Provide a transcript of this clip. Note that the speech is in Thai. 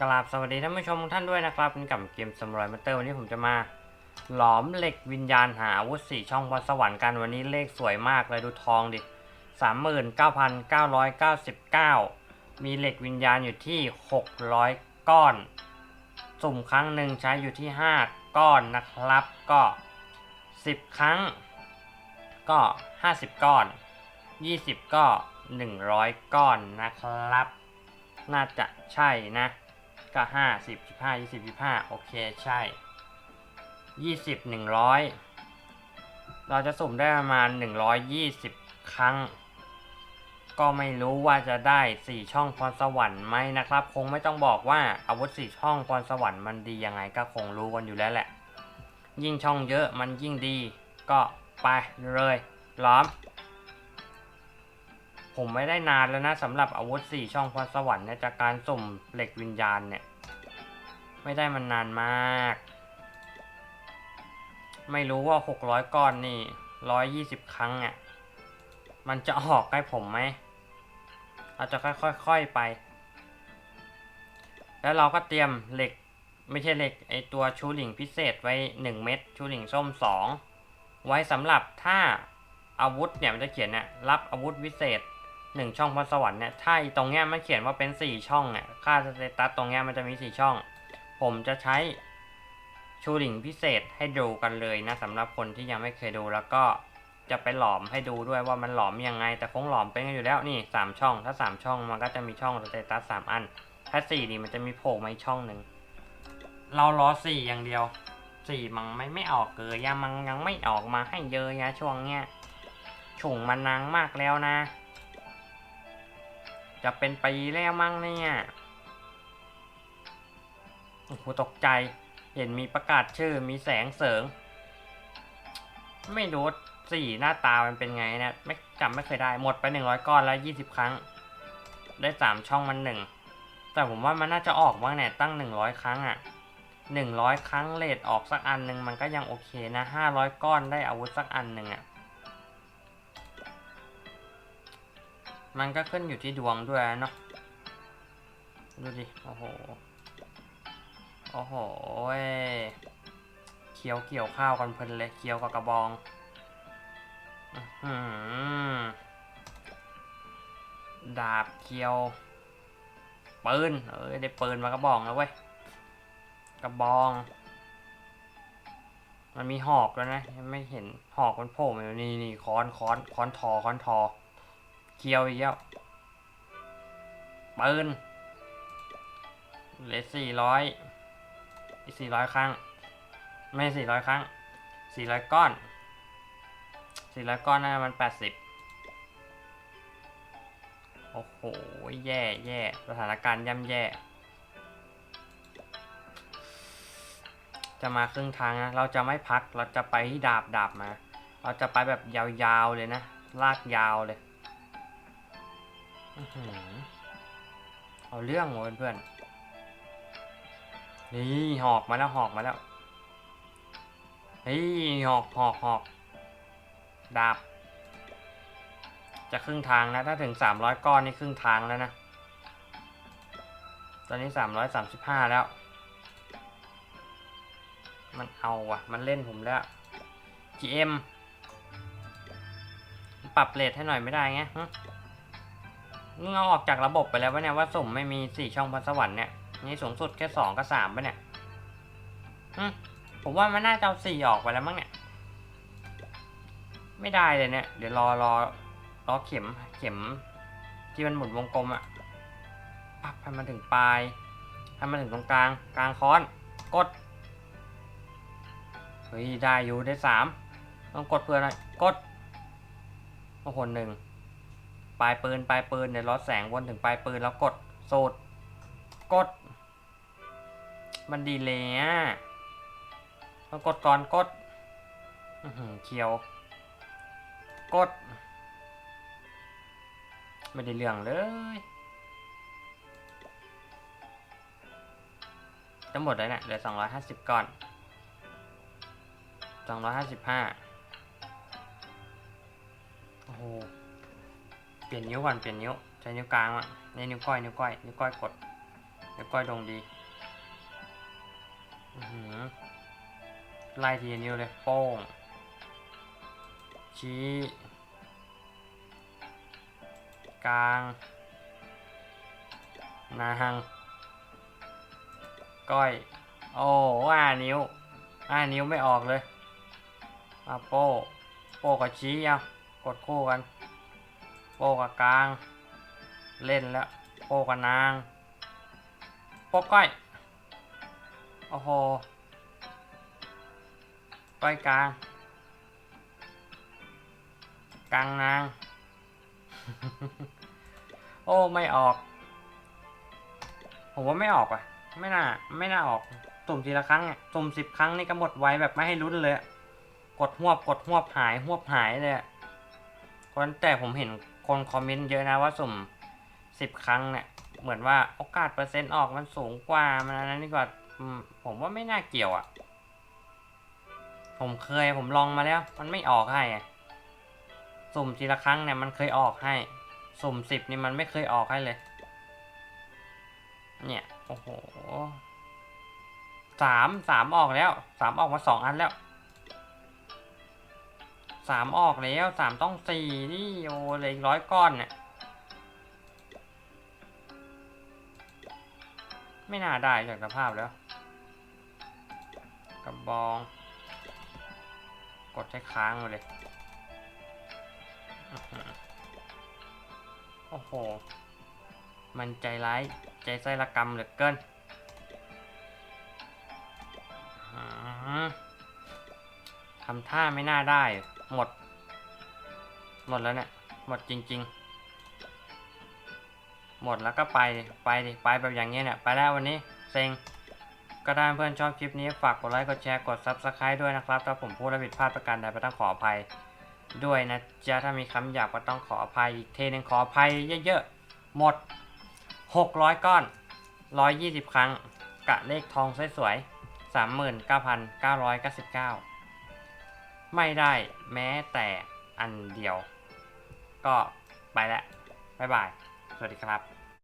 กราบสวัสดีท่านผู้ชมทุกท่านด้วยนะครับเป็นกับเกมสมรอยมาเตอร์วันนี้ผมจะมา หลอมเหล็กวิญญาณหาอาวุธสี่ช่องพรสวรรค์กันวันนี้เลขสวยมากเลยดูทองดิสามหมื่นเก้าพันเก้าร้อยเก้าสิบเก้ามีเหล็กวิญญาณอยู่ที่หกร้อยก้อน สุ่มครั้งหนึ่งใช้อยู่ที่ห้าก้อนนะครับก็สิบครั้ง ก็ห้าสิบก้อนยี่สิบก็หนึ่งร้อยก้อนนะครับ น่าจะใช่นะ ก็ห้าสิบสิบห้ายี่สิบยี่ห้าโอเคใช่ยี่สิบหนึ่งร้อยเราจะสุ่มได้ประมาณหนึ่งร้อยยี่สิบครั้ง ก็ไม่รู้ว่าจะได้สี่ช่องพรสวรรค์ไหมนะครับ คงไม่ต้องบอกว่าอาวุธสี่ช่องพรสวรรค์มันดียังไงก็คงรู้กันอยู่แล้วแหละ ยิ่งช่องเยอะมันยิ่งดี ก็ไปเลยล้อมผมไม่ได้นานแล้วนะสำหรับอาวุธสี่ช่องพรสวรรค์เนี่ยจากการสุ่มเหล็กวิญญาณเนี่ย ไม่ได้มันนานมาก ไม่รู้ว่า 600 ก้อนนี่ 120 ครั้งอะ มันจะออกให้ผมไหมเราจะค่อยๆไป แล้วเราก็เตรียมเหล็กไม่ใช่เหล็กไอตัวชูหลิงพิเศษไว้ 1 เม็ดชูหลิงส้ม 2 ไว้สำหรับถ้าอาวุธเนี่ยมันจะเขียนเนี่ยรับอาวุธวิเศษหนึ่งช่องพรสวรรค์เนี่ยถ้าอีตรงเนี้ยมันเขียนว่าเป็นสี่ช่องเนี่ยค่าสเตตัสตรงเนี้ยมันจะมีสี่ช่อง ผมจะใช้ชูหลิงพิเศษให้ดูกันเลยนะสำหรับคนที่ยังไม่เคยดูแล้วก็จะไปหลอมให้ดูด้วยว่ามันหลอมยังไง แต่คงหลอมเป็นกันอยู่แล้วนี่สามช่อง ถ้าสามช่องมันก็จะมีช่องสเตตัสสามอัน ถ้าสี่นี่มันจะมีโผล่มาอีกช่องหนึ่งเราล้อสี่อย่างเดียวสี่มันไม่ไม่ออกเกยยังมันยังไม่ออกมาให้เยอะยะช่วงเนี้ยฉุงมันนางมากแล้วนะ จะเป็นปีแล้วมั้งเนี่ย อ้โหตกใจ เห็นมีประกาศชื่อมีแสงเสริง ไม่รู้สี่หน้าตามันเป็นไงเนะไม่จำไม่เคยได้หมดไปหนึ่งร้อยก้อนแล้วยี่สิบครั้ง ได้สามช่องมันหนึ่งแต่ผมว่ามันน่าจะออกบ้างเนี่ยตั้งหนึ่งร้อยครั้งอะ่ะหนึ่งร้อยครั้งเลทออกสักอันหนึ่งมันก็ยังโอเคนะห้าร้อยก้อนได้อาวุธสักอันหนึ่งอะ่ะมันก็ขึ้นอยู่ที่ดวงด้วยเนาะดูดิ โอ้โห โอ้โหเว้เคี้ยวเกี่ยวข้าวกันเพลินเลยเคี้ยวกับกระบองอื้อหือดาบเคี้ยวปืนเอ้ยได้ปืนมากระบองแล้วเว้ยกระบอง มันมีหอกแล้วนะยังไม่เห็นหอกมันโผล่มาอยู่นี่นี่ค้อนค้อนค้อนทอค้อนทอเคียวอีกแล้วปืนเหลือสี่ร้อย อีกสี่ร้อยครั้ง ไม่สี่ร้อยครั้งสี่ร้อยก้อนสี่ร้อยก้อนน่ามันแปดสิบโอ้โห แย่แย่สถานการณ์ย่ำแย่ จะมาครึ่งทางนะ เราจะไม่พัก เราจะไปที่ดาบดาบมา เราจะไปแบบยาวๆเลยนะ ลากยาวเลยอื้อหือเอาเรื่องเพื่อนๆ นี่หอกมาแล้วหอกมาแล้วเฮ้ยหอกหอกหอกดาบ จะครึ่งทางนะถ้าถึงสามร้อยก้อนนี่ครึ่งทางแล้วนะ ตอนนี้สามร้อยสามสิบห้าแล้ว มันเอาว่ะ มันเล่นผมแล้ว GM ปรับเลทให้หน่อยไม่ได้ไงฮะมึงเอาออกจากระบบไปแล้ววะเนี่ยว่าสุ่มไม่มีสี่ช่องพรสวรรค์เนี่ย นี่สูงสุดแค่สองกับสามปะเนี่ยผมว่ามันน่าจะเอาสี่ออกไปแล้วมั้งเนี่ย ไม่ได้เลยเนี่ย เดี๋ยวรอรอรอเข็มเข็มที่มันหมุนวงกลมอะปับให้มันถึงปลายให้มันถึงตรงกลาง กลางค้อน กด เฮ้ย ได้อยู่ได้สามต้องกดเพื่อหน่อยกดโอ้โหหนึ่งปลายปืนปลายปืนเนี่ยล้อแสงวนถึงปลายปืนแล้วกดสูดกด มันดีเลยอะต้องกดก่อนกดเคียว กด ไม่ได้เรื่องเลยทั้งหมดเลยเนี่ยเหลือสองร้อยห้าสิบก่อนสองร้อยห้าสิบห้าโอ้โห เปลี่ยนนิ้วก่อน เปลี่ยนนิ้ว ใช้นิ้วกลางอะในนิ้วก้อย นิ้วก้อย นิ้วก้อยกดเดี๋ยวก้อยดงดี ไล่ทีนิ้วเลยโป้ง ชี้ กลางนางก้อย โอ้ห้านิ้วห้านิ้วไม่ออกเลยมาโป้โป้กับชี้เอากดคู่กัน โป้กับกลาง เล่นแล้ว โป้กับนาง โป้ก้อย โอ้โหก้อยกลาง กลางนาง โอ้ ไม่ออก ผมว่าไม่ออกอะ ไม่น่า ไม่น่าออก ตุ่มทีละครั้งอะตุ่มสิบครั้งนี่ก็หมดไวแบบไม่ให้ลุ้นเลย กดหวบ กดหวบหาย หวบหายเลยเพราะฉะนั้นแต่ผมเห็นคนคอมเมนต์เยอะนะว่าสุ่มสิบครั้งเนี่ย เหมือนว่าโอกาสเปอร์เซ็นต์ออกมันสูงกว่า มันอันนั้นดีกว่า อืมผมว่าไม่น่าเกี่ยวอะ ผมเคยผมลองมาแล้ว มันไม่ออกให้สุ่มทีละครั้งเนี่ยมันเคยออกให้ สุ่มสิบนี่มันไม่เคยออกให้เลย เนี่ย โอ้โหสามสามออกแล้วสามออกมาสองอันแล้วสามออกแล้วสามต้องสี่นี่โอ้เลยอีกร้อยก้อนเนี่ย ไม่น่าได้จากสภาพแล้วกระบอง กดใช้ค้างมาเลย โอ้โห มันใจร้าย ใจไส้ระกรรมเหลือเกินทำท่าไม่น่าได้ หมด หมดแล้วเนี่ย หมดจริง ๆ หมดแล้วก็ไปไปดิไปแบบอย่างเงี้ยเนี่ยไปแล้ววันนี้เซ็งก็ได้เพื่อนชอบคลิปนี้ฝากกดไลค์กดแชร์กด Subscribe ด้วยนะครับ ถ้าผมพูดและผิดพลาดประการใดก็ต้องขออภัยด้วยนะจ๊ะถ้ามีคำหยาบก็ต้องขออภัยอีกเทนึงขออภัยเยอะๆ หมด 600 ก้อน 120 ครั้ง กะเลขทองสวยๆ 39,999 ไม่ได้แม้แต่อันเดียว ก็ไปแล้วบ๊ายบาย สวัสดีครับ